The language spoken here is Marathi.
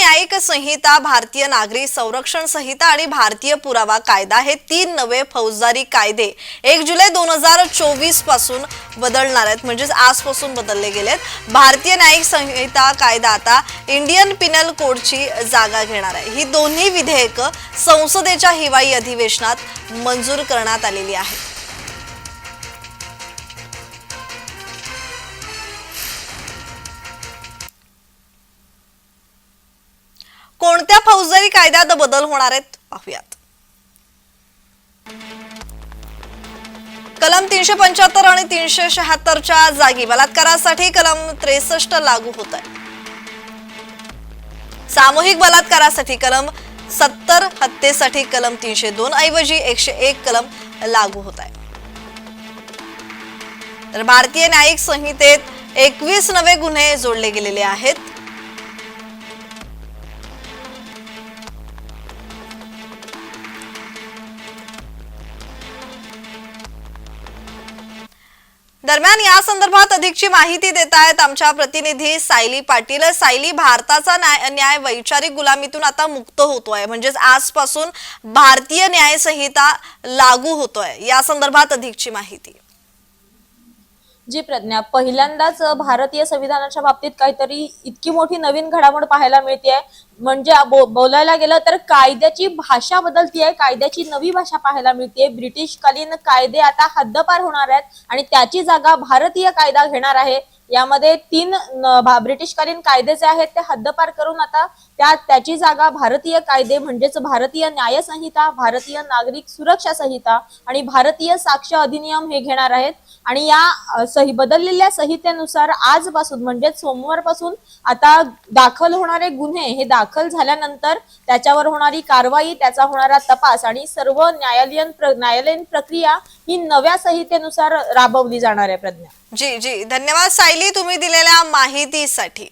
न्यायिक संहिता भारतीय नागरी संरक्षण संहिता आणि भारतीय पुरावा कायदा हे तीन नवे फौजदारी कायदे एक जुलै दोन हजार चोवीसपासून बदलणार आहेत. म्हणजेच आजपासून बदलले गेलेत. भारतीय न्यायिक संहिता कायदा आता इंडियन पिनल कोडची जागा घेणार आहे. ही दोन्ही विधेयकं संसदेच्या हिवाळी अधिवेशनात मंजूर करण्यात आलेली आहेत. कोणत्या फौजदारी कायद्यात बदल होणार आहेत? पाहूयात. कलम तीनशे पंच्याहत्तर आणि तीनशे शहात्तरच्या जागी बलात्कारासाठी कलम त्रेसष्ट लागू होत आहे. सामूहिक बलात्कारासाठी कलम सत्तर हत्येसाठी कलम तीनशे दोन ऐवजी एकशे एक कलम लागू होत आहे. तर भारतीय न्यायिक संहितेत एकवीस नवे गुन्हे जोडले गेलेले आहेत. दरम्यान या संदर्भात अधिकची माहिती देत आहेत आमच्या प्रतिनिधी सायली पाटील. सायली भारताचा न्याय न्याय वैचारिक गुलामीतून आता मुक्त होतोय. म्हणजेच आजपासून भारतीय न्याय संहिता लागू होतोय. या संदर्भात अधिकची माहिती. जी प्रज्ञा पहिल्यांदाच भारतीय संविधानाच्या बाबतीत काहीतरी इतकी मोठी नवीन घडामोड पाहायला मिळते म्हणजे बोलायला गेलं तर कायद्याची भाषा बदलती आहे कायद्याची नवी भाषा पाहायला मिळते ब्रिटिशकालीन कायदे आता हद्दपार होणार आहेत आणि त्याची जागा भारतीय कायदा घेणार आहे. यामध्ये तीन ब्रिटिशकालीन कायदे जे आहेत ते हद्दपार करून आता त्या त्याची जागा भारतीय कायदे म्हणजेच भारतीय न्याय संहिता भारतीय नागरिक सुरक्षा संहिता आणि भारतीय साक्ष अधिनियम हे घेणार आहेत. आणि या सही बदललेल्या संहितेनुसार आजपासून म्हणजेच सोमवारपासून आता दाखल होणारे गुन्हे हे दाखल झाल्यानंतर त्याच्यावर होणारी कारवाई त्याचा होणारा तपास आणि सर्व न्यायालयीन प्र- न्यायालयीन प्रक्रिया ही नव्या संहितेनुसार राबवली जाणार आहे प्रज्ञा. जी जी. धन्यवाद सायली तुम्ही दिलेल्या माहितीसाठी.